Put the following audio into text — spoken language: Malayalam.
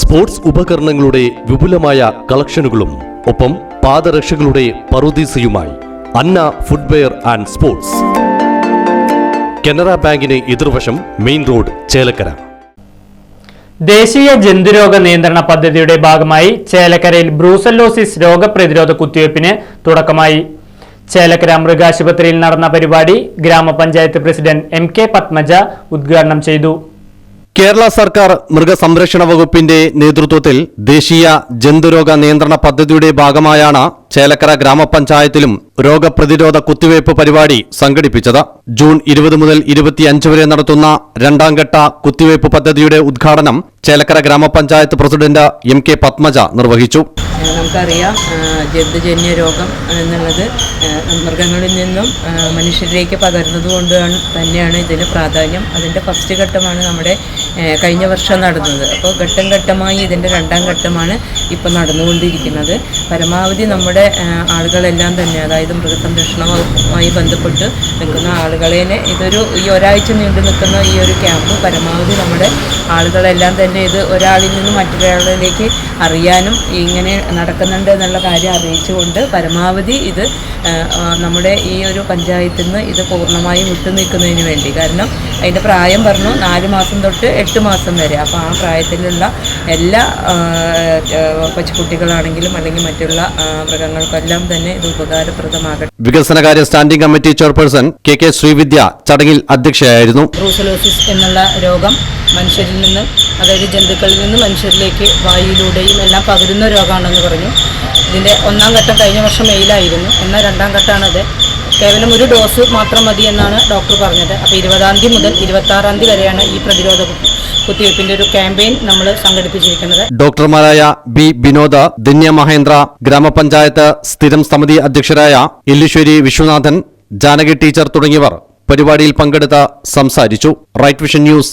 സ്പോർട്സ് ഉപകരണങ്ങളുടെ വിപുലമായ കളക്ഷനുകളും ഒപ്പം പാദരക്ഷകളുടെ പറുദീസയുമായി Anna footwear and sports. Canara ബാങ്കിന് എതിർവശം മെയിൻ റോഡ് ചേലക്കര. ദേശീയ ജന്തുരോഗ നിയന്ത്രണ പദ്ധതിയുടെ ഭാഗമായി ചേലക്കരയിൽ ബ്രൂസല്ലോസിസ് രോഗപ്രതിരോധ കുത്തിവയ്പ്പിന് തുടക്കമായി. ചേലക്കര മൃഗാശുപത്രിയിൽ നടന്ന പരിപാടി ഗ്രാമപഞ്ചായത്ത് പ്രസിഡന്റ് എം കെ പത്മജ ഉദ്ഘാടനം ചെയ്തു. കേരള സർക്കാർ മൃഗസംരക്ഷണ വകുപ്പിന്റെ നേതൃത്വത്തിൽ ദേശീയ ജന്തുരോഗ നിയന്ത്രണ പദ്ധതിയുടെ ഭാഗമായാണ് ചേലക്കര ഗ്രാമപഞ്ചായത്തിലും രോഗപ്രതിരോധ കുത്തിവയ്പ് പരിപാടി സംഘടിപ്പിച്ചത്. ജൂൺ ഇരുപത് മുതൽ ഇരുപത്തിയഞ്ച് വരെ നടത്തുന്ന രണ്ടാംഘട്ട കുത്തിവയ്പ് പദ്ധതിയുടെ ഉദ്ഘാടനം ചേലക്കര ഗ്രാമപഞ്ചായത്ത് പ്രസിഡന്റ് എം കെ പത്മജ നിർവഹിച്ചു. നമുക്കറിയാം ജന്തുജന്യ രോഗം എന്നുള്ളത് മൃഗങ്ങളിൽ നിന്നും മനുഷ്യരിലേക്ക് പകരുന്നത് കൊണ്ട് തന്നെയാണ് ഇതിന് പ്രാധാന്യം. അതിന്റെ ഫസ്റ്റ് ഘട്ടമാണ് നമ്മുടെ കഴിഞ്ഞ വർഷം നടന്നത്. അപ്പോൾ ഘട്ടം ഘട്ടമായി ഇതിന്റെ രണ്ടാം ഘട്ടമാണ് ഇപ്പോൾ നടന്നുകൊണ്ടിരിക്കുന്നത്. പരമാവധി നമ്മുടെ ആളുകളെല്ലാം തന്നെ അതായത് മൃഗസംരക്ഷണവുമായി ബന്ധപ്പെട്ട് നിൽക്കുന്ന ആളുകളെ ഇതൊരു ഈ ഒരാഴ്ച നീണ്ടു നിൽക്കുന്ന ഈ ഒരു ക്യാമ്പ് പരമാവധി നമ്മുടെ ആളുകളെല്ലാം തന്നെ ഇത് ഒരാളിൽ നിന്ന് മറ്റൊരാളിലേക്ക് അറിയാനും ഇങ്ങനെ നടക്കുന്നുണ്ട് എന്നുള്ള കാര്യം അറിയിച്ചുകൊണ്ട് പരമാവധി ഇത് നമ്മുടെ ഈ ഒരു പഞ്ചായത്തിൽ നിന്ന് ഇത് പൂർണമായും വിട്ടു നിൽക്കുന്നതിന് വേണ്ടി. കാരണം അതിന്റെ പ്രായം പറഞ്ഞു നാല് മാസം തൊട്ട് എട്ട് മാസം വരെ. അപ്പോൾ ആ പ്രായത്തിലുള്ള എല്ലാ പച്ചക്കുട്ടികളാണെങ്കിലും അല്ലെങ്കിൽ മറ്റുള്ള മൃഗങ്ങൾക്കെല്ലാം തന്നെ ഇത് ഉപകാരപ്രദമാകട്ടെ. വികസനകാര്യ standing committee chairperson K K Sreevidya ചടങ്ങിൽ അധ്യക്ഷയായിരുന്നു. ബ്രൂസലോസിസ് എന്നുള്ള രോഗം മനുഷ്യരിൽ നിന്ന് അതായത് ജന്തുക്കളിൽ നിന്ന് മനുഷ്യരിലേക്ക് വായുവിലൂടെയും എല്ലാം പകരുന്ന രോഗമാണെന്ന് പറഞ്ഞു. ഇതിന്റെ ഒന്നാം ഘട്ടം കഴിഞ്ഞ വർഷം മെയിലായിരുന്നു എന്നാൽ രണ്ടാം ഘട്ടമാണത്. കേവലം ഒരു ഡോസ് മാത്രം മതി എന്നാണ് ഡോക്ടർ പറഞ്ഞത്. അപ്പോൾ ഇരുപതാം തീയതി മുതൽ ഇരുപത്താറാം തീയതി വരെയാണ് ഈ പ്രതിരോധ കുത്തിവയ്പ്പിന്റെ ഒരു ക്യാമ്പയിൻ നമ്മൾ സംഘടിപ്പിച്ചിരിക്കുന്നത്. ഡോക്ടർമാരായ ബി വിനോദ ധന്യ മഹേന്ദ്ര ഗ്രാമപഞ്ചായത്ത് സ്ഥിരം സമിതി അധ്യക്ഷരായ എല്ലിശ്ശേരി വിശ്വനാഥൻ ജാനകി ടീച്ചർ തുടങ്ങിയവർ പരിപാടിയിൽ പങ്കെടുത്ത് സംസാരിച്ചു. Right vision news